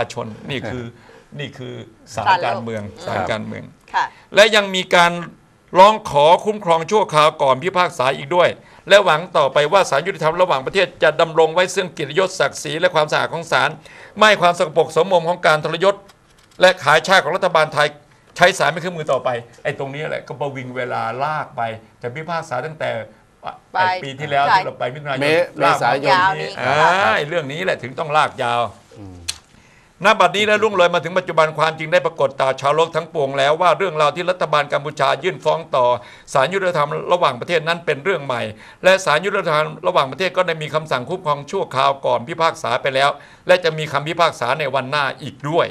าชนนี่คือนี่คือสารสารโลกการเมืองสารครับการเมืองค่ะและยังมีการร้องขอคุ้มครองชั่วคราวก่อนพิพากษาอีกด้วย และหวังต่อไปว่าศาลยุติธรรมระหว่างประเทศจะดำรงไว้ซึ่งเกียรติยศศักดิ์ศรีและความสะอาดของศาลไม่ให้ความสกปรกสมมมของการทรยศ และขายชาติของรัฐบาลไทยใช้ศาลเป็นเครื่องมือต่อไปไอ้ตรงนี้แหละก็ประวิงเวลาลากไปจะพิพากษาตั้งแต่ปลายปีที่แล้วใช่ที่เราไปมิถุนายนเมลกเมษายนยาวนี้อ่าไอ้เรื่องนี้แหละถึงต้องลากยาว ณบัดนี้และรุ่งเลยมาถึงปัจจุบันความจริงได้ปรากฏต่อชาวโลกทั้งปวงแล้วว่าเรื่องราวที่รัฐบาลกัมพูชายื่นฟ้องต่อศาลยุติธรรมระหว่างประเทศนั้นเป็นเรื่องใหม่ และศาลยุติธรรมระหว่างประเทศก็ได้มีคำสั่งคุ้มครองชั่วคราวก่อนพิพากษาไปแล้ว และจะมีคำพิพากษาในวันหน้าอีกด้วย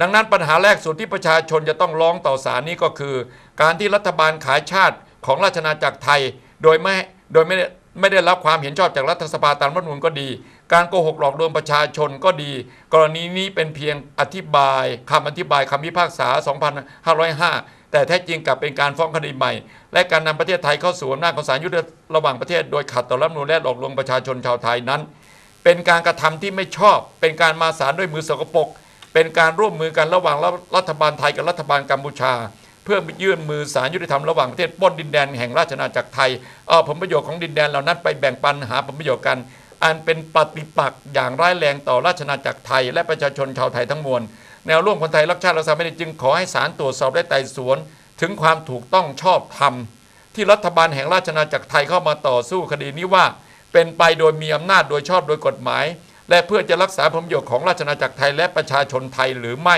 ดังนั้นปัญหาแรกสุดที่ประชาชนจะต้องร้องต่อศาลนี้ก็คือ การที่รัฐบาลขายชาติของราชอาณาจักรไทย โดยไม่โดยไม่ ไม่ได้รับความเห็นชอบจากรัฐสภาตามรัฐธรรมนูญก็ดี การโกหกหลอกลวงประชาชนก็ดี กรณีนี้เป็นเพียงอธิบายคำอธิบายคำพิพากษา 2505 แต่แท้จริงกลับเป็นการฟ้องคดีใหม่ และการนำประเทศไทยเข้าสู่อำนาจของศาลยุติระหว่างประเทศ โดยขัดต่อรัฐธรรมนูญและหลอกลวงประชาชนชาวไทยนั้น เป็นการกระทำที่ไม่ชอบ เป็นการมาศาลด้วยมือสกปรกเป็นการร่วมมือกันระหว่างรัฐบาลไทยกับรัฐบาลกัมพูชา เพื่อยื่นมือสารยุติธรรมระหว่างประเทศป้นดินแดนแห่งราชอาณาจักรไทยเอาผลประโยชน์ของดินแดนเหล่านั้นไปแบ่งปันหาผลประโยชน์กัน อันเป็นปฏิปักษ์อย่างร้ายแรงต่อราชอาณาจักรไทย และประชาชนชาวไทยทั้งมวลแนวร่วมคนไทยรักชาติรักษาแผ่นดินจึงขอให้ศาลตรวจสอบและไต่สวน ถึงความถูกต้องชอบธรรม ที่รัฐบาลแห่งราชอาณาจักรไทยเข้ามาต่อสู้คดีนี้ว่า เป็นไปโดยมีอำนาจโดยชอบโดยกฎหมาย และเพื่อจะรักษาผลประโยชน์ของราชอาณาจักรไทยและประชาชนไทยหรือไม่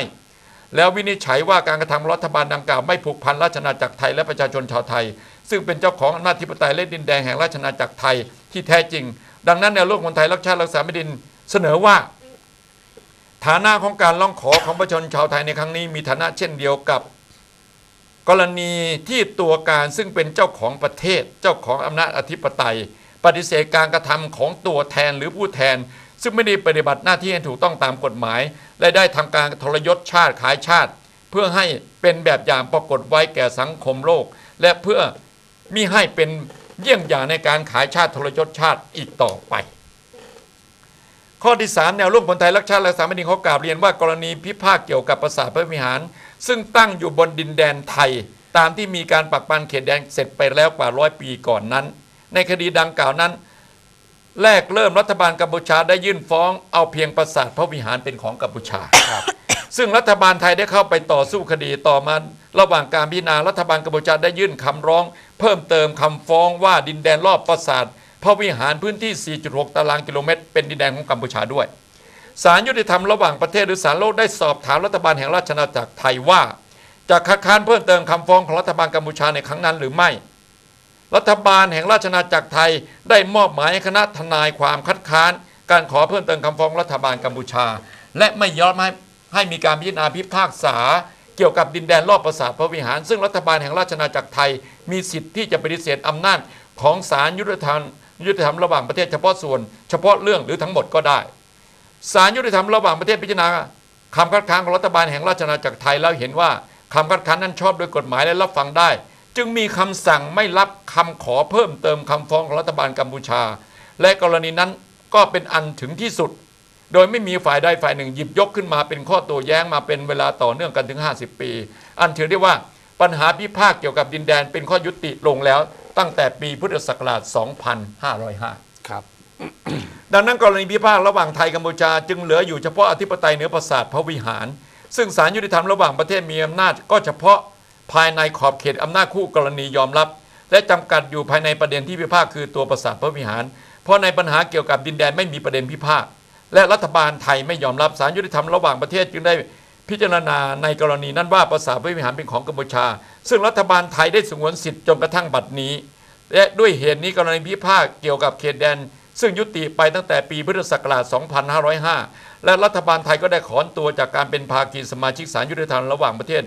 แล้ววินิจฉัยว่าการกระทำรัฐบาลดังกล่าวไม่ผูกพันราชอาจักรไทยและประชาชนชาวไทย ซึ่งเป็นเจ้าของอำนาจธิปไตยและดินแดนแห่งราชอาจักรไทยที่แท้จริง ดังนั้นแนวร่วมคนไทยรักชาติรักษาแผ่นดินเสนอว่า ฐานะของการร้องขอของประชาชนชาวไทยในครั้งนี้มีฐานะเช่นเดียวกับ กรณีที่ตัวการซึ่งเป็นเจ้าของประเทศ เจ้าของอำนาจอธิปไตย ปฏิเสธการกระทำของตัวแทนหรือผู้แทน ซึ่งไม่ได้ปฏิบัติหน้าที่ให้ถูกต้องตามกฎหมาย และได้ทำการทรยศชาติขายชาติ เพื่อให้เป็นแบบอย่างปรากฏไว้แก่สังคมโลก และเพื่อมิให้เป็นเยี่ยงอย่างในการขายชาติทรยศชาติอีกต่อไป ข้อที่สามแนวร่วมคนไทยรักชาติและสามัญเขากล่าวเรียนว่ากรณีพิพาทเกี่ยวกับปราสาทพระวิหาร ซึ่งตั้งอยู่บนดินแดนไทย ตามที่มีการปักปันเขตแดนเสร็จไปแล้วกว่าร้อยปีก่อนนั้น ในคดีดังกล่าวนั้น แรกเริ่มรัฐบาลกัมพูชาได้ยื่นฟ้องเอาเพียงปราสาทพระวิหารเป็นของกัมพูชา ซึ่งรัฐบาลไทยได้เข้าไปต่อสู้คดีต่อมาระหว่างการพิจารณารัฐบาลกัมพูชาได้ยื่นคำร้อง เพิ่มเติมคำฟ้องว่าดินแดนรอบปราสาทพระวิหารพื้นที่ 4.6 ตารางกิโลเมตร เป็นดินแดนของกัมพูชาด้วยศาลยุติธรรมระหว่างประเทศหรือศาลโลกได้สอบถามรัฐบาลแห่งราชอาณาจักรไทยว่าจะคัดค้านเพิ่มเติมคำฟ้องของรัฐบาลกัมพูชาในครั้งนั้นหรือไม่ รัฐบาลแห่งราชอาจักรไทยได้มอบหมายคณะทนายความคัดค้าน การขอเพิ่มเติมคำฟ้องรัฐบาลกัมพูชา และไม่ยอมให้ให้มีการพิจารณาพิพากษา เกี่ยวกับดินแดนรอบปราสาทพระวิหาร ซึ่งรัฐบาลแห่งราชอาจักรไทย มีสิทธิ์ที่จะปฏิเสธอำนาจของศาลยุติธรรมยุติธรรมระหว่างประเทศเฉพาะส่วน เฉพาะเรื่องหรือทั้งหมดก็ได้ศาลยุติธรรมระหว่างประเทศพิจารณาคำคัดค้านของรัฐบาลแห่งราชอาณาจักรไทยแล้วเห็นว่าคำคัดค้านนั้นชอบด้วยกฎหมายและรับฟังได้ จึงมีคำสั่งไม่รับคำขอเพิ่มเติมคำฟ้องของรัฐบาลกัมพูชา และกรณีนั้นก็เป็นอันถึงที่สุด โดยไม่มีฝ่ายใดฝ่ายหนึ่งหยิบยกขึ้นมาเป็นข้อโตัวแย้งมาเป็นเวลาต่อเนื่องกันถึง 50 ปี อันถือได้ว่าปัญหาพิพาทเกี่ยวกับดินแดนเป็นข้อยุติลงแล้วตั้งแต่ปีพุทธศักราช 2505 ครับ ดังนั้นกรณีพิพาทระหว่างไทยกัมพูชาจึงเหลืออยู่เฉพาะอธิปไตยเหนือปราสาทพระวิหาร ซึ่งศาลยุติธรรมระหว่างประเทศมีอำนาจก็เฉพาะ ภายในขอบเขตอำนาจคู่กรณียอมรับ และจำกัดอยู่ภายในประเด็นที่พิพาทคือตัวปราสาทพระวิหาร เพราะในปัญหาเกี่ยวกับดินแดนไม่มีประเด็นพิพาทและรัฐบาลไทยไม่ยอมรับศาลยุติธรรมระหว่างประเทศจึงได้พิจารณาในกรณีนั้นว่าปราสาทพระวิหารเป็นของกัมพูชา ซึ่งรัฐบาลไทยได้สงวนสิทธิ์จนกระทั่งบัดนี้ และด้วยเหตุนี้กรณีพิพาทเกี่ยวกับเขตแดน ซึ่งยุติไปตั้งแต่ปีพุทธศักราช 2505 และรัฐบาลไทยก็ได้ถอนตัวจากการเป็นภาคีสมาชิกศาลยุติธรรมระหว่างประเทศ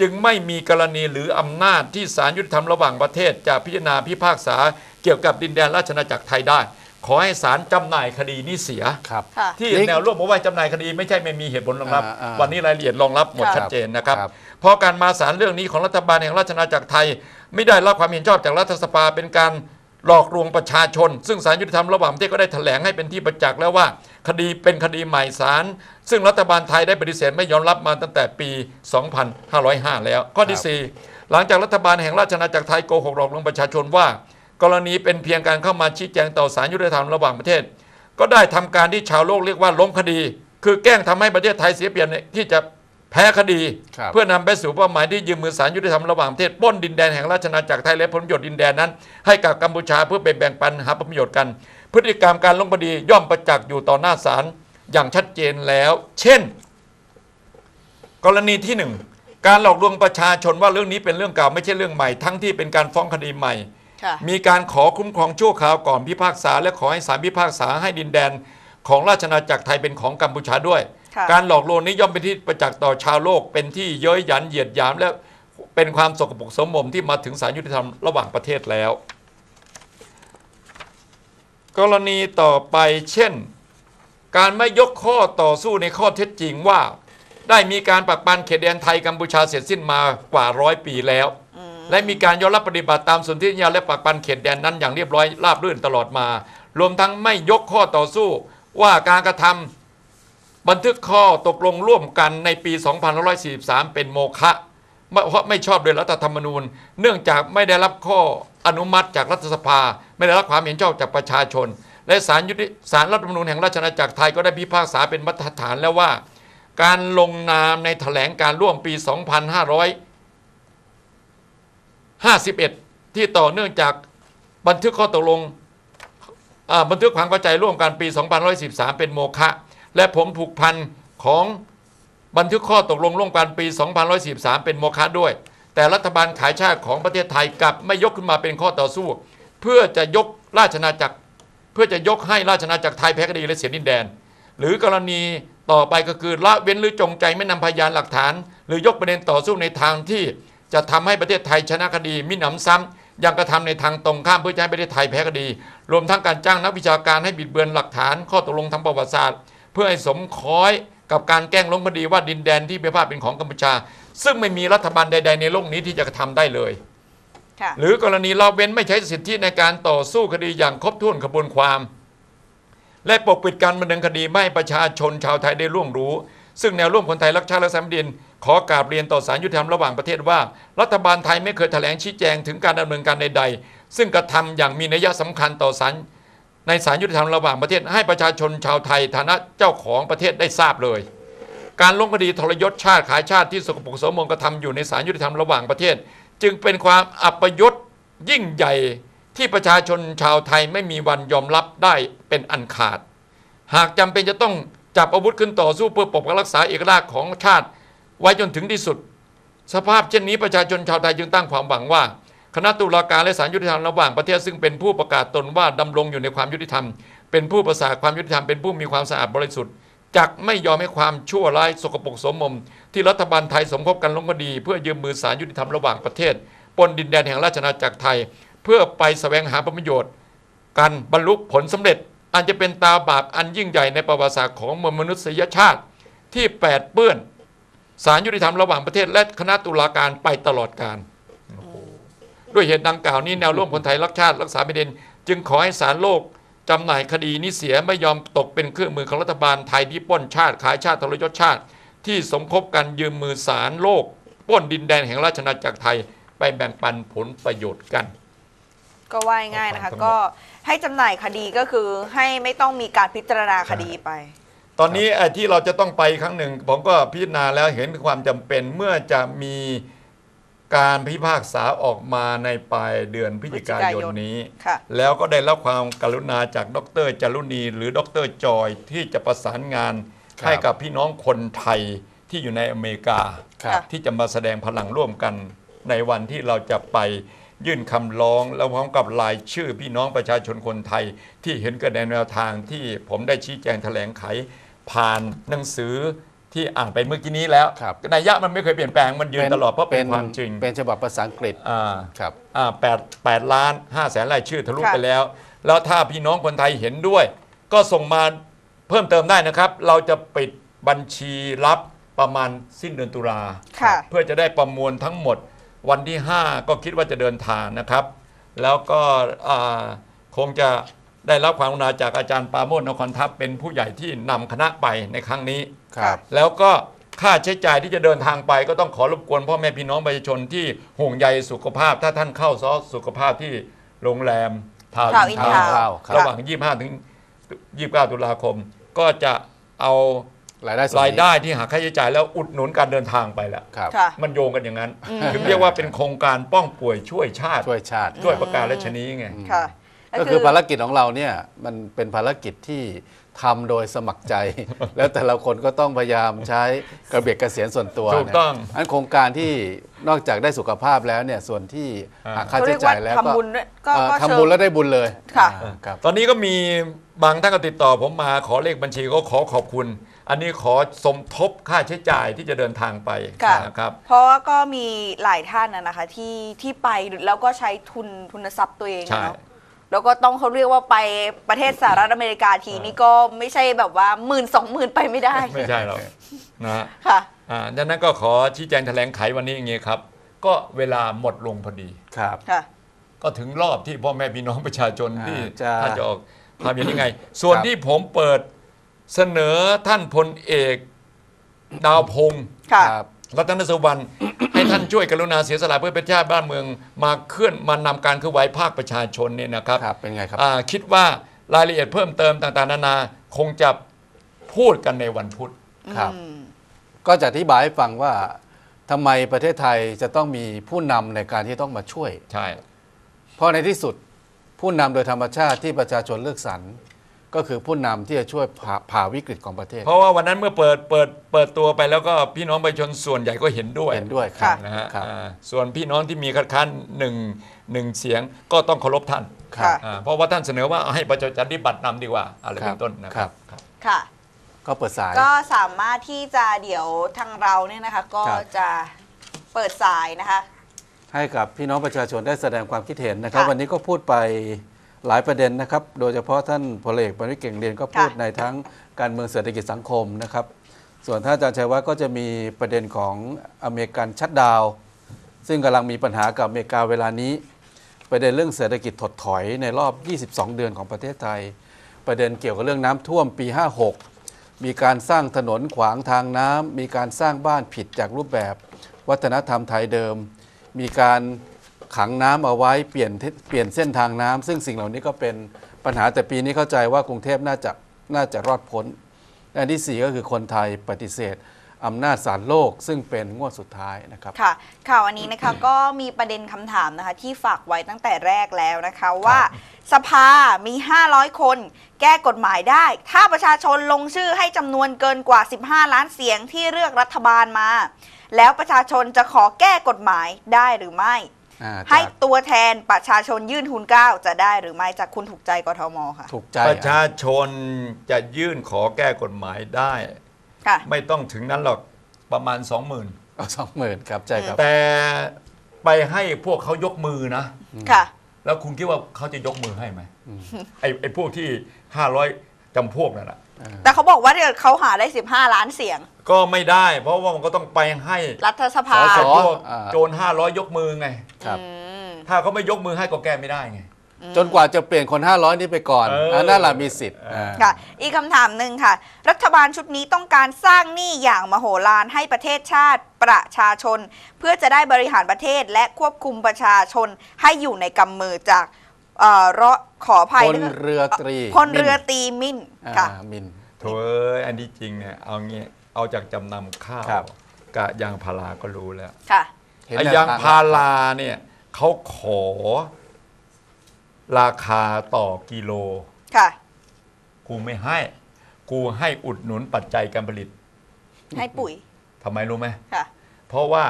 จึงไม่มีกรณีหรืออำนาจที่ศาลยุติธรรมระหว่างประเทศจะพิจารณาพิพากษาเกี่ยวกับดินแดนราชอาณาจักรไทยได้ ขอให้ศาลจำหน่ายคดีนี้เสีย ครับ ค่ะ ที่นี่แนวร่วมบอกว่าจำหน่ายคดีไม่ใช่ไม่มีเหตุผลรองรับ อ่าอ่าวันนี้รายละเอียดรองรับหมดครับชัดเจนนะครับครับ เพราะการมาสารเรื่องนี้ของรัฐบาลแห่งราชอาณาจักรไทย ไม่ได้รับความเห็นชอบจากรัฐสภาเป็นการ หลอกลวงประชาชน ซึ่งศาลยุติธรรมระหว่างประเทศก็ได้แถลงให้เป็นที่ประจักษ์แล้วว่า คดีเป็นคดีใหม่ศาลซึ่งรัฐบาลไทยได้ปฏิเสธไม่ยอมรับมาตั้งแต่ปี 2505 แล้ว ข้อที่ 4 หลังจากรัฐบาลแห่งราชอาณาจักรไทยโกหกหลอกลวงประชาชนว่า กรณีเป็นเพียงการเข้ามาชี้แจงต่อศาลยุติธรรมระหว่างประเทศ ก็ได้ทำการที่ชาวโลกเรียกว่าล้มคดี คือแกล้งทำให้ประเทศไทยเสียเปรียบในที่จะ แพ้คดี ครับ เพื่อนำไปสู่เป้าหมายที่ยืมมือศาลยุติธรรมระหว่างประเทศปล้นดินแดนแห่งราชอาณาจักรไทยและผลประโยชน์ดินแดนนั้น ให้กับกัมพูชาเพื่อไปแบ่งปันหาผลประโยชน์กัน พฤติกรรมการลงคดีย่อมประจักษ์อยู่ต่อหน้าศาลอย่างชัดเจนแล้ว เช่น กรณีที่หนึ่งการหลอกลวงประชาชนว่าเรื่องนี้เป็นเรื่องเก่าไม่ใช่เรื่องใหม่ ทั้งที่เป็นการฟ้องคดีใหม่ ค่ะ มีการขอคุ้มครองชั่วคราวก่อนพิพากษา และขอให้ศาลพิพากษาให้ดินแดน ของราชอาณาจักรไทยเป็นของกัมพูชาด้วยค่ะ การหลอกลวงนี้ย่อมเป็นที่ประจักษ์ต่อชาวโลก เป็นที่เย้ยหยันเหยียดหยามและเป็นความสกปรกสมมมที่มาถึงศาลยุติธรรมระหว่างประเทศแล้ว กรณีต่อไปเช่น การไม่ยกข้อต่อสู้ในข้อเท็จจริงว่า ได้มีการปักปันเขตแดนไทยกัมพูชาเสร็จสิ้นมากว่าร้อยปีแล้ว และมีการยอมรับปฏิบัติตามสนธิสัญญาและปักปันเขตแดนนั้นอย่างเรียบร้อยราบรื่นตลอดมา รวมทั้งไม่ยกข้อต่อสู้ว่าการกระทำ บันทึกข้อตกลงร่วมกันในปี 2543 เป็นโมฆะเพราะไม่ชอบโดยรัฐธรรมนูญ เนื่องจากไม่ได้รับข้ออนุมัติจากรัฐสภา ไม่ได้รับความเห็นชอบจากประชาชน และศาลยุติศาลรัฐธรรมนูญแห่งราชอาณาจักรไทยก็ได้พิพากษาเป็นมาตรฐานแล้วว่า การลงนามในแถลงการร่วมปี 2,551 ที่ต่อเนื่องจากบันทึกข้อตกลงบันทึกความเข้าใจร่วมกันปี 2513 เป็นโมฆะ และผมผูกพันของบันทึกข้อตกลงร่วมกันปี2513เป็นโมฆะด้วย แต่รัฐบาลขายชาติของประเทศไทยกลับไม่ยกขึ้นมาเป็นข้อต่อสู้ เพื่อจะยกราชอาจักร เพื่อจะยกให้ราชอาจักรไทยแพ้คดีและเสียดินแดน หรือกรณีต่อไปก็คือละเว้นหรือจงใจไม่นำพยานหลักฐาน หรือยกประเด็นต่อสู้ในทางที่จะทำให้ประเทศไทยชนะคดีมิหนำซ้ำยังกระทำในทางตรงข้ามเพื่อจะให้ประเทศไทยแพ้คดี รวมทั้งการจ้างนักวิชาการให้บิดเบือนหลักฐาน ข้อตกลงทางประวัติศาสตร์ พื่อให้สมคล้อยกับการแกล้งล้มคดีว่าดินแดนที่พิพาทเป็นของกัมพูชา ซึ่งไม่มีรัฐบาลใด ๆ ในโลกนี้ที่จะกระทำได้เลยค่ะหรือกรณีละเว้นไม่ใช้สิทธิในการต่อสู้คดีอย่างครบถ้วนกระบวนความ และปกปิดการดำเนินคดีไม่ให้ประชาชนชาวไทยได้ร่วงรู้ ซึ่งแนวร่วมคนไทยรักชาติและสามัคคีขอกราบเรียนต่อสารยุติธรรมระหว่างประเทศว่า รัฐบาลไทยไม่เคยแถลงชี้แจงถึงการดำเนินการใด ๆ ซึ่งกระทำอย่างมีนัยสำคัญต่อสาร ในสารยุติธรรมระหว่างประเทศให้ประชาชนชาวไทยฐานะเจ้าของประเทศได้ทราบเลย การลงคดีทรยศชาติขายชาติที่สกปรกโสมมกระทำอยู่ในศาลยุติธรรมระหว่างประเทศ จึงเป็นความอัปยศยิ่งใหญ่ที่ประชาชนชาวไทยไม่มีวันยอมรับได้เป็นอันขาด หากจำเป็นจะต้องจับอาวุธขึ้นต่อสู้เพื่อปกป้องรักษาเอกราชของชาติไว้จนถึงที่สุด สภาพเช่นนี้ประชาชนชาวไทยจึงตั้งความหวังว่า ณะตุลาการและศาลยุติธรรมระหว่างประเทศซึ่งเป็นผู้ประกาศตนว่าดำรงอยู่ในความยุติธรรม เป็นผู้ประสาความยุติธรรมเป็นผู้มีความสะอาดบริสุทธิ์จักไม่ยอมให้ความชั่วร้ายสกปรกสมมที่รัฐบาลไทยสมคบกันลงคดี เพื่อยืมมือศาลยุติธรรมระหว่างประเทศปนดินแดนแห่งราชอาณาจักรไทย เพื่อไปแสวงหาประโยชน์การบรรลุผลสำเร็จอันจะเป็นตาบาปอันยิ่งใหญ่ในประวัติศาสตร์ของมนุษยชาติ ที่แปดเปื้อนศาลยุติธรรมระหว่างประเทศและคณะตุลาการไปตลอดการ ด้วยเหตุดังกล่าวนี้แนวร่วมคนไทยรักชาติรักษาแผ่นดินจึงขอให้ศาลโลกจำหน่ายคดีนี้เสียไม่ยอมตกเป็นเครื่องมือของรัฐบาลไทยที่ปล้นชาติขายชาติทรยศชาติ ที่สมคบกันยืมมือศาลโลกปล้นดินแดนแห่งราชอาณาจักรไทยไปแบ่งปันผลประโยชน์กัน ก็ว่าง่ายๆนะคะทั้งหมดก็ให้จำหน่ายคดีก็คือให้ไม่ต้องมีการพิจารณาคดีไป ตอนนี้ไอ้ที่เราจะต้องไปครั้งหนึ่งผมก็พิจารณาแล้วเห็นความจำเป็นเมื่อจะมี การพิพากษาออกมาในปลายเดือนพฤศจิกายนนี้ ค่ะ แล้วก็ได้รับความกรุณาจากดรจารุณี หรือดรจอย ที่จะประสานงานครับ ให้กับพี่น้องคนไทยที่อยู่ในอเมริกา ครับ ที่จะมาแสดงพลังร่วมกันในวันที่เราจะไปยื่นคำร้อง แล้วพร้อมกับรายชื่อพี่น้องประชาชนคนไทย ที่เห็นกันในแนวทางที่ผมได้ชี้แจงแถลงไข ผ่านหนังสือ ที่อ่านไปเมื่อกี้นี้แล้วครับ นัยยะมันไม่เคยเปลี่ยนแปลงมันยืนตลอดเพราะเป็นความจริงเป็นฉบับภาษาอังกฤษอ่าครับอ่าแปดแปดล้านห้าแสนรายชื่อทะลุค่ะไปแล้ว แล้วถ้าพี่น้องคนไทยเห็นด้วย ก็ส่งมาเพิ่มเติมได้นะครับ เราจะปิดบัญชีรับประมาณสิ้นเดือนตุลาค่ะเพื่อจะได้ประมวลทั้งหมดวันที่ 5 ก็คิดว่าจะเดินทางนะครับ แล้วก็อ่าคงจะ ได้รับความกรุณาจากอาจารย์ปราโมทนครทัพเป็นผู้ใหญ่ที่นำคณะไปในครั้งนี้ ครับ แล้วก็ค่าใช้จ่ายที่จะเดินทางไปก็ต้องขอรบกวนพ่อแม่พี่น้องประชาชนที่ห่วงใยสุขภาพ ถ้าท่านเข้าซอสสุขภาพที่โรงแรมทาวน์ทาวน์อินทาวน์ทาวน์ครับ ระหว่าง 25 ถึง 29 ตุลาคม ก็จะเอารายได้ส่วนนี้รายได้ที่หักค่าใช้จ่ายแล้วอุดหนุนการเดินทางไปแล้ว ครับ ค่ะ มันโยงกันอย่างนั้นอืมถึงเรียกว่าเป็นโครงการป้องป่วยช่วยชาติ ช่วยชาติ ด้วยประการและชนีไง ค่ะ ก็คือภารกิจของเราเนี่ยมันเป็นภารกิจที่ทำโดยสมัครใจ แล้วแต่ละคนก็ต้องพยายามใช้กระเบียดกระเสียนส่วนตัวถูกต้องนะอันโครงการที่นอกจากได้สุขภาพแล้วเนี่ยส่วนที่อ่าหักค่าเขาเรีใช้ยกว่าจ่ายแล้วก็ทำบุญด้วยก็เอ่อก็ทำบุญแล้วได้บุญเลยค่ะอ่าครับตอนนี้ก็มีบางท่านก็ติดต่อผมมาขอเลขบัญชีก็ขอขอบคุณ อันนี้ขอสมทบค่าใช้จ่ายที่จะเดินทางไปค่ะนะครับเพราะว่าก็มีหลายท่านนะนะคะที่ที่ไปแล้วก็ใช้ทุนทุนทรัพย์ตัวเองใช่เนาะ แล้วก็ต้องเขาเรียกว่าไปประเทศสหรัฐอเมริกาทีนี่ก็ไม่ใช่แบบว่าหมื่นสองหมื่นไปไม่ได้ ไม่ใช่หรอกนะฮะค่ะอ่าดังนั้นก็ขอชี้แจงแถลงไขวันนี้อย่างนี้ครับ ก็เวลาหมดลงพอดี ครับ ค่ะ ก็ถึงรอบที่พ่อแม่พี่น้องประชาชนอ่าที่จะ ท่านจะออกความเห็นยังไง ส่วนครับที่ผมเปิดเสนอท่านพลเอก ดาวพงศ์ค่ะครับรัตนสุวรรณให้ ท่านช่วยกรุณาเสียสละเพื่อประเทศชาติบ้านเมือง มาเคลื่อนมานำการเคลื่อนไหวภาคประชาชนเนี่ยนะครับครับเป็นไงครับอ่าคิดว่ารายละเอียดเพิ่มเติมต่างๆนานาคงจะพูดกันในวันพุธครับอืมก็จะอธิบายให้ฟังว่าทำไมประเทศไทยจะต้องมีผู้นำในการที่ต้องมาช่วย ใช่ เพราะในที่สุดผู้นำโดยธรรมชาติที่ประชาชนเลือกสรร ก็คือผู้นำที่จะช่วยผ่าผ่าวิกฤตของประเทศเพราะว่าวันนั้นเมื่อเปิดเปิดเปิดตัวไปแล้วก็พี่น้องประชาชนส่วนใหญ่ก็เห็นด้วยเห็นด้วยครับนะฮะครับ อ่าส่วนพี่น้องที่มีคัดค้านหนึ่งหนึ่งเสียงก็ต้องเคารพท่านครับ อ่าเพราะว่าท่านเสนอว่าให้ประชาธิปัตย์นำดีกว่าอะไรครัเป็บนต้นนะคครัรับ บ ค่ะ ก็เปิดสาย ก็สามารถที่จะเดี๋ยวทางเราเนี่ยนะคะ ก็ครับ จะเปิดสายนะคะ ให้กับพี่น้องประชาชนได้แสดงความคิดเห็นนะครับ ค่ะวันนี้ก็พูดไป หลายประเด็นนะครับ โดยเฉพาะท่านพลเอกประวิตรเก่งเรียนก็พูดค่ะในทั้งการเมืองเศรษฐกิจสังคมนะครับ ส่วนท่านอาจารย์ชัยวัฒน์ก็จะมีประเด็นของอเมริกันชัดดาวน์ซึ่งกำลังมีปัญหากับอเมริกาเวลานี้ ประเด็นเรื่องเศรษฐกิจถดถอยในรอบ 22 เดือนของประเทศไทย ประเด็นเกี่ยวกับเรื่องน้ำท่วมปี 56 มีการสร้างถนนขวางทางน้ำมีการสร้างบ้านผิดจากรูปแบบ วัฒนธรรมไทยเดิม มีการ ขังน้ำเอาไว้เปลี่ยนทิศเปลี่ยนเส้นทางน้ำซึ่งสิ่งเหล่านี้ก็เป็นปัญหาแต่ปีนี้เข้าใจว่ากรุงเทพน่าจะน่าจะรอดพ้นและอันที่ 4 ก็คือคนไทยปฏิเสธอำนาจศาลโลกซึ่งเป็นงวดสุดท้ายนะครับค่ะข่าววันนี้นะคะก็มีประเด็นคำถามนะคะที่ฝากไว้ตั้งแต่แรกแล้วนะคะว่าสภามี 500 คน แก้กฎหมายได้ ถ้าประชาชนลงชื่อให้จำนวนเกินกว่า 15 ล้านเสียงที่เลือกรัฐบาลมา แล้วประชาชนจะขอแก้กฎหมายได้หรือไม่ อ่าให้จากตัวแทนประชาชนยื่นทุนเกล้าจะได้หรือไม่จากคุณถูกใจกทมค่ะ ถูกใจประชาชนจะยื่นขอแก้กฎหมายได้ ค่ะ ไม่ต้องถึงนั้นหรอกประมาณ 20,000 เอาสองหมื่นครับใช่ครับ แต่ไปให้พวกเขายกมือนะ ค่ะ แล้วคุณคิดว่าเขาจะยกมือให้ไหมไอ้ไอ้พวกที่ 500จำพวกนั่นแหละ แต่เขาบอกว่าเดี๋ยวเขาหาได้ 15 ล้านเสียง ก็ไม่ได้ เพราะว่ามันก็ต้องไปให้รัฐสภา สส พวกอ่า โจร500ยกมือไง ครับ อืม ถ้าเขาไม่ยกมือให้ก็แก้ไม่ได้ไง จนกว่าจะเปลี่ยนคน 500 นี้ไปก่อนเอออัอันนั้นแหละมีสิทธิ์าค่ะ อีกคำถามหนึ่งค่ะ รัฐบาลชุดนี้ต้องการสร้างหนี้อย่างมโหฬารให้ประเทศชาติประชาชน เพื่อจะได้บริหารประเทศและควบคุมประชาชนให้อยู่ในกำมือจากเอ่อ รอขออภัยพลด้วยเรือตรีพลเรือตีมินอ่าค่ะมินโถเอ้ยอันที่จริงเนี่ยเอางี้เอาจากจำนำข้าวครับกับยางพาราก็รู้แล้วค่ะเห็นไอ้แนวยางทพาราเนี่ยเขาขอราคาต่อกิโล ค่ะ กูไม่ให้ กูให้อุดหนุนปัจจัยการผลิต ให้ปุ๋ยทำไมรู้ไหมค่ะ เพราะว่า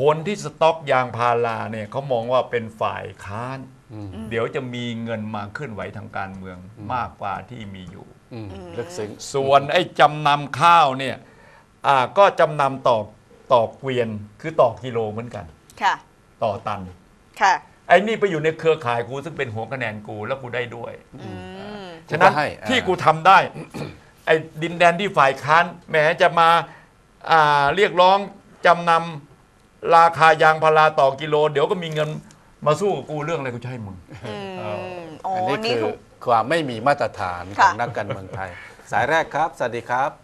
คนที่สต็อกยางพาราเนี่ยเขามองว่าเป็นฝ่ายค้านอืมเดี๋ยวจะมีเงินมาเคลื่อนไหวทางการเมืองมากกว่าที่มีอยู่อืมลึกซึ้งส่วนไอ้จำนำข้าวเนี่ยอ่าก็จำนำต่อต่อเกวียนคือต่อกิโลเหมือนกันค่ะต่อตันค่ะไอ้นี่ไปอยู่ในเครือข่ายกูซึ่งเป็นหัวคะแนนกูแล้วกูได้ด้วยอืมฉะนั้นก็ให้อ่าที่กูทำได้ ไอ้ดินแดนที่ฝ่ายค้านแหมจะมาอ่าเรียกร้องจำนำราคายางพาราต่อกิโล เดี๋ยวก็มีเงิน มาสู้กับกูเรื่องอะไรกูจะให้มึง อืเอมโอ้อันนี้นี่คือถูกความไม่มีมาตรฐานขค่ะ องนักการเมืองไทย สายแรกครับ สวัสดีครับ